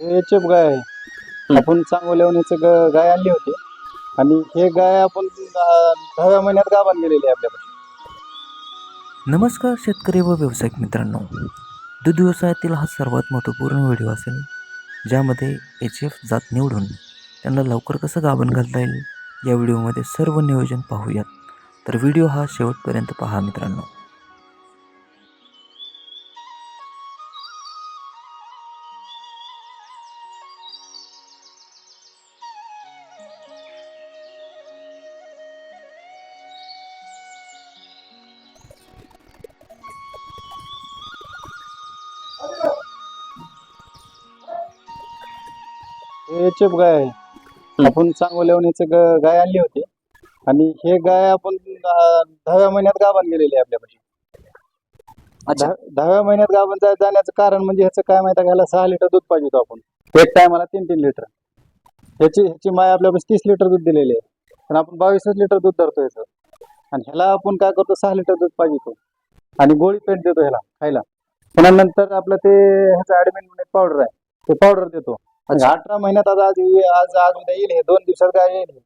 हे चेप गाय आहे. आपण चांगवल्यावणीचं ग- गाय आणली होती. आणि हे गाय आपण दहाव्या महिन्यात गाभण गेलेली आहे आपल्यापाशी. नमस्कार शेतकरी व व्यावसायिक मित्रांनो. दूध व्यवसायातील हा सर्वात महत्त्वपूर्ण व्हिडिओ असेल ज्यामध्ये एच एफ जात निवडून त्यांना लवकर कसं गाभण घालता येईल या व्हिडिओमध्ये सर्व नियोजन पाहूयात. तर व्हिडिओ हा शेवटपर्यंत पहा मित्रांनो. हे चेप गाय. आहे आपण चांगवल्यावणीचं ग- गाय आणली होती. आणि हे गाय आपण दहाव्या महिन्यात गाभण गेलेली आहे आपल्यापाशी. अच्छा. दहाव्या महिन्यात गाभण जाण्याचं कारण म्हणजे ह्याचं काय माहिती ह्याला सहा लिटर दूध पाहिजे होतं आपण. एक टायमाला तीन तीन लिटर. ह्याची ह्याची माय आपल्यापाशी तीस लिटर दूध दिलेली आहे. पण आपण बावीसच लिटर दूध धरतो याचं आणि ह्याला आपण काय करतो? सहा लिटर दूध पाहिजे होतं. आणि गोळी पेंट देतो ह्याला खायला. पुन्हा नंतर आपलं ते ह्याचं म्हणून पावडर आहे. ते पावडर देतो. आणि अठरा महिन्यात आता आज ये- आज आज उद्या येईल हे. दोन दिवसात गाय येईल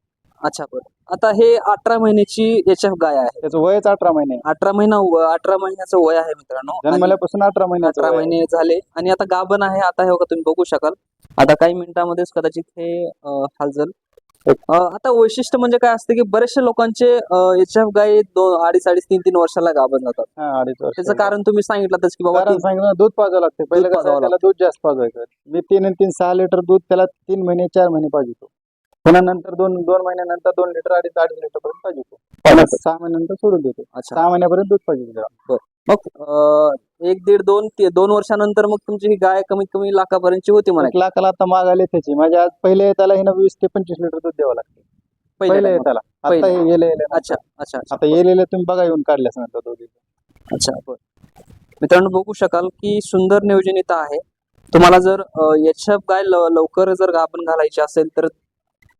अच्छा बरं. आता हे अठरा महिन्याची एच एफ गाय आहे. त्याचं वयच अठरा महिने. अठरा महिना अठरा महिन्याचं वय आहे मित्रांनो. आणि जन्मल्यापासून अठरा महिन्याचं अठरा वय. महिने झाले. आणि आता गाभण आहे. आता हे बघा तुम्ही बघू शकाल. आता काही मिनिटांमध्येच कदाचित हे अं, हालचाल. आता वैशिष्ट्य म्हणजे काय असतं की बरेचशे लोकांचे एच एफ गाय दोन अडीच अडीच तीन तीन वर्षाला गाभण जातात. हा, अडीच वर्ष. त्याचं कारण तुम्ही सांगितलंच की बाबा कारण सांगितलं दूध पाजावं लागते. पहिलं दूध कसं पाजावं त्याला दूध जास्त पाजवायचं मी तीन आणि तीन सहा लिटर दूध त्याला तीन महिने चार महिने पाहिजे पुन्हा नंतर दोन दोन महिन्यानंतर दोन लिटर अडीच अडीच लिटर पर्यंत पाहिजे सहा महिन्यानंतर सोडून देतो. अच्छा. सहा महिन्यापर्यंत दूध पाहिजे त्याला. मग अं, एक दीड दोन ते- दोन वर्षानंतर मग तुमची ही गाय कमीत कमी लाखापर्यंतची होती म्हणा एक लाखाला आता माग आले त्याची. माझ्या आज पहिले त्याला हिनं वीस ते पंचवीस लिटर दूध द्यावं लागतं. पहिले पहिल्या त्याला. आता. हे गेले. अच्छा अच्छा अच्छा. आता येलेले तुम्ही बघा येऊन काढल्यास नंतर दूध. अच्छा बरं. मित्रांनो बघू शकाल की सुंदर नियोजन इथं आहे. तुम्हाला जर एच एफ गाय ल- लवकर जर गाभण घालायची असेल तर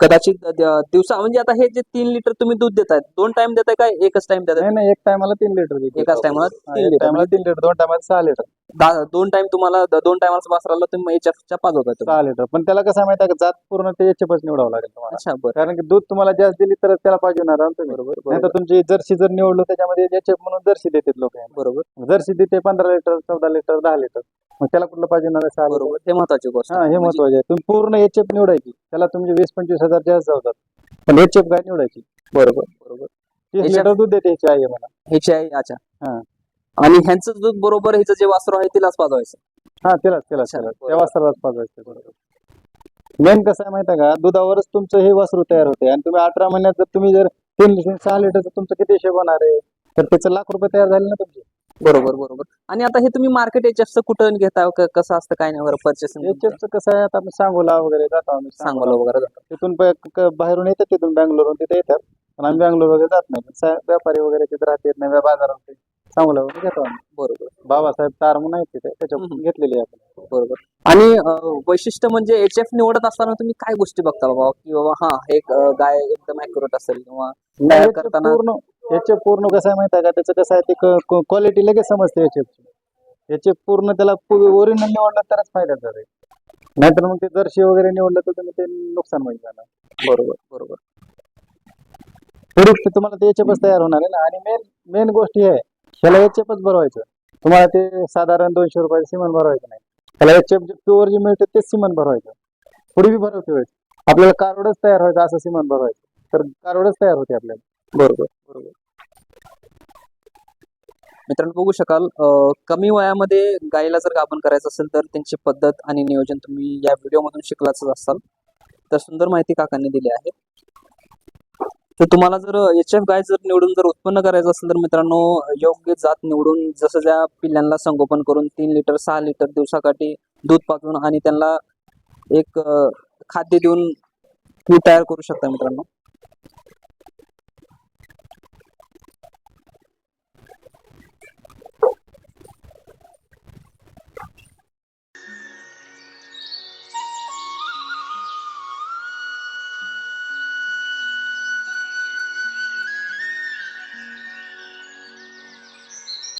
कदाचित दिवसा म्हणजे आता हे जे तीन लिटर तुम्ही दूध देताय दोन टाइम देताय काय एकच टाइम देताय? नाही नाही एक टायमाला तीन लिटर देतो एकाच टायमाला तीन एक लिटर टायमाला तीन लिटर दोन टायमाला सहा लिटर दोन टाइम तुम्हाला द- दोन टायमाला वासराला तुम्ही एफच्या पाजवताय तुम्ही. सहा लिटर पण त्याला कसं आहे माहिती आहे का? जात पूर्ण ते याच्यापासून निवडावं लागेल तुम्हाला. अच्छा बरं. कारण की दूध तुम्हाला जास्त दिली तरच त्याला पाहिजे ना तुम्ही. बरोबर नाही बरोबर. तर तुमची जर्सी जर निवडलो त्याच्यामध्ये याचे म्हणून जर्सी देतात लोक बरोबर. जर्सी देते पंधरा लिटर चौदा लिटर दहा लिटर मग त्याला कुठलं पाहिजे आहे सहा बरोबर हे महत्वाची गोष्ट. हा. हे म्हणजे- महत्त्वाचे आहे. तुम्ही पूर्ण एचएफ निवडायची. त्याला तुमचे वीस पंचवीस हजार जास्त जातात. पण एचएफ गाय निवडायची? बरोबर बरोबर. तीस लिटर दूध देते ह्याची आई आहे मला. ह्याची आहे अच्छा. हा. आणि ह्यांचं दूध बरोबर ह्याचं जे वासरू आहे तिलाच पाजवायचं. हा त्यालाच बरोबर. त्या वासरालाच पाजवायचं बरोबर. मेन कसं आहे माहिती आहे का? दुधावरच तुमचं हे वासरू तयार होते. आणि तुम्ही अठरा महिन्यात जर तुम्ही जर तीन लिटर सहा लिटरचं तुमचं किती हिशोब होणार आहे तर त्याचं लाख रुपये तयार झाले ना तुमचे. बरोबर बरोबर. आणि आता हे तुम्ही मार्केट एचएफचं कुठं घेता? क- कसं असतं? काय नाही वगैरे परचेसिंग एचएफचं कसं आहे आता सांगोला वगैरे जातो आम्ही सांगोला. वगैरे जातात तिथून क- बाहेरून येतात तिथून बँगलोरहून तिथे येतात. पण आम्ही बँगलोर वगैरे जात नाही. पण सा- व्यापारी वगैरे तिथे राहतात नव्या बाजारात सांगोला वगैरे घेतो आम्ही. बरोबर. बाबासाहेब तार म्हणून आहेत तिथे त्याच्याकडून हम्म. घेतलेली आहे आपण. बरोबर. आणि अं, वैशिष्ट्य म्हणजे एच एफ निवडत असताना तुम्ही काय गोष्टी बघता बाबा? की बाबा हा हे एक अं, गाय एकदम ॲक्युरेट असेल किंवा तयार करताना पूर्ण याचे पूर्ण कसं आहे माहिती आहे का? त्याचं कसं आहे ते क्वालिटी लगेच समजते याचे. याचे पूर्ण त्याला ओरिजिनल निवडलं तरच फायदा झाला. नाहीतर मग ते जर्सी वगैरे निवडलं तर तुम्ही ते नुकसान होईल जाणार बरोबर बरोबर. प्रोडक्ट तुम्हाला ते याच्यापच तयार होणार आहे ना? आणि मेन मेन गोष्ट ही आहे ह्याला याच्यापच भरवायचं. तुम्हाला ते साधारण दोनशे रुपयाचं सिमेंट भरवायचं नाही. त्याला याचे प्युअर जे मिळते तेच सिमेंट भरवायचं. पुढे बी भरवते वेळेस आपल्याला कारवडच तयार व्हायचं असं सिमेंट भरवायचं. तर कारवडच तयार होते आपल्याला. बरोबर बरोबर. मित्रांनो बघू शकाल कमी वयामध्ये गायीला जर गाभण करायचं असेल तर त्यांची पद्धत आणि नियोजन तुम्ही या व्हिडिओमधून शिकलाच असाल. तर सुंदर माहिती काकांनी दिली आहे. तर तुम्हाला जर एच एफ गाय जर निवडून जर उत्पन्न करायचं असेल तर मित्रांनो योग्य जात निवडून जसं ज्या पिल्ल्यांना संगोपन करून तीन लिटर सहा लिटर दिवसाकाठी दूध पाजून आणि त्यांना एक खाद्य देऊन तुम्ही तयार करू शकता मित्रांनो.